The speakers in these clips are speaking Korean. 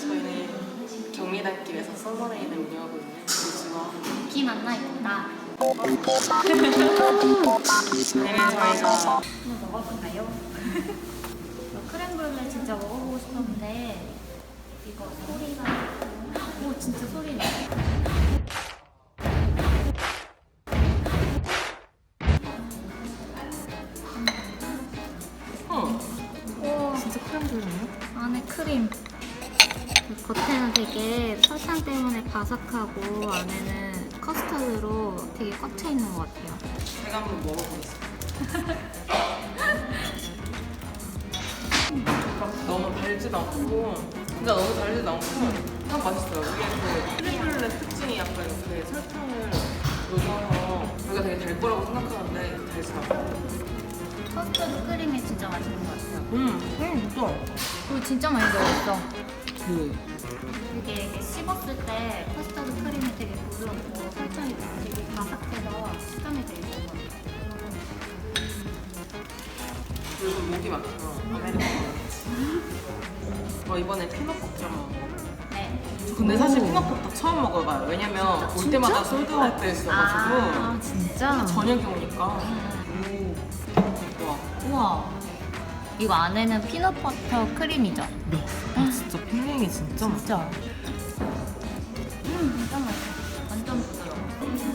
저희는 경리단길에서 썰머레인을 운영하거든요. 그래서 기 만나 있다. 내일 저희가 한번 먹어볼까요? 저 크렘브렐레 진짜 먹어보고 싶었는데 이거 소리가 오 진짜 소리네. 어오 진짜 크림블이네요. 안에 크림. 그 겉에는 되게 설탕 때문에 바삭하고 안에는 커스터드로 되게 꽉 차 있는 것 같아요. 제가 한번 먹어보겠습니다. 너무 달지도 않고 진짜 너무 달지도 않고 딱 맛있어요. 이게 그 크림블레 특징이 약간 이렇게 설탕을 넣어서 우리가 되게 달 거라고 생각하는데 달지 않고 커스터드 크림이 진짜 맛있는 것 같아요. 음, 음, 진짜 그리고 진짜 많이 들어있어. 그 되게 이렇게 씹었을 때 커스터드 크림이 되게 부드럽고 설탕이 되게 바삭해서 식감이 되게 좋은 것 같아요. 그리고 목이 아메리카노 어, 이번에 피넛 버터 먹어 네. 근데 사실 피넛 버터 처음 먹어봐요 왜냐면 올 때마다 솔드아웃 돼 있어가지고 아, 진짜? 저녁에 오니까 오. 와 우와. 이거 안에는 피넛버터 크림이죠? 네. 아, 진짜 필링이 진짜 진짜. 음, 진짜 맛있어. 완전 부드러워.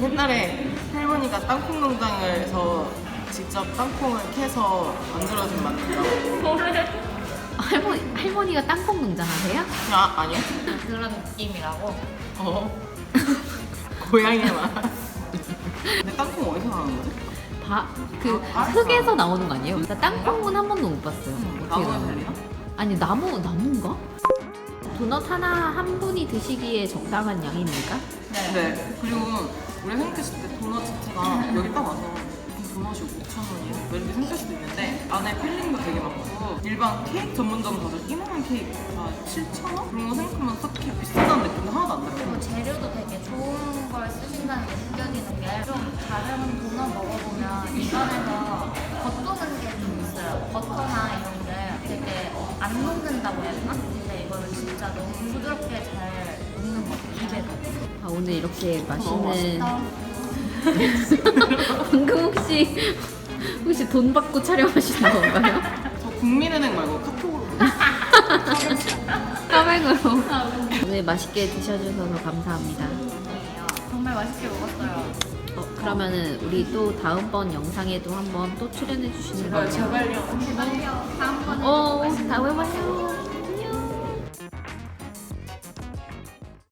옛날에 할머니가 땅콩 농장에서 직접 땅콩을 캐서 만들어준 맛이라고 할머니, 할머니가 땅콩 농장 하세요? 아 아니야? 그런 느낌이라고. 어 고양이의 맛 근데 땅콩 어디서 나는 거지? 바, 그 아, 흙에서 나오는 거 아니에요? 나 땅콩은 한 번도 못 봤어요. 어떻게 나무에? 달리나? 아니 나무 나무인가? 도넛 하나 한 분이 드시기에 적당한 양입니까? 네. 그리고 우리 생각했을 때 도넛 자체가 여기 딱 와서 이 도넛이 5,000원이에요. 뭐 이렇게 생길 수도 있는데 안에 필링도 되게 많고 일반 케이크 전문점 가서 이만한 케이크가 7,000원? 그런 거 생각하면 딱히 비싸다는 느낌도 하나도 안 들어요. 그리고 재료도 되게 좋은 걸 쓰신다는 게 느껴지는 게 좀 다른 도넛 먹어보면 입안에서 겉도는 게 좀 있어요. 버터나 이런 게 되게 안 녹는다고 해야 되나? 근데 이거는 진짜 너무 부드럽게 잘 녹는 것 같아요. 입에서. 아 오늘 이렇게 맛있는 맛있다. 방금 혹시 혹시 돈 받고 촬영하시는 건가요? 저 국민은행 말고 카톡으로 카맹으로 오늘 맛있게 드셔주셔서 감사합니다. 정말 맛있게 먹었어요. 어, 그러면은 우리 또 다음번 영상에도 한번 또 출연해 주시는 거예요? 제발요. 제발요. 다음번에 어, 다음에 봐요.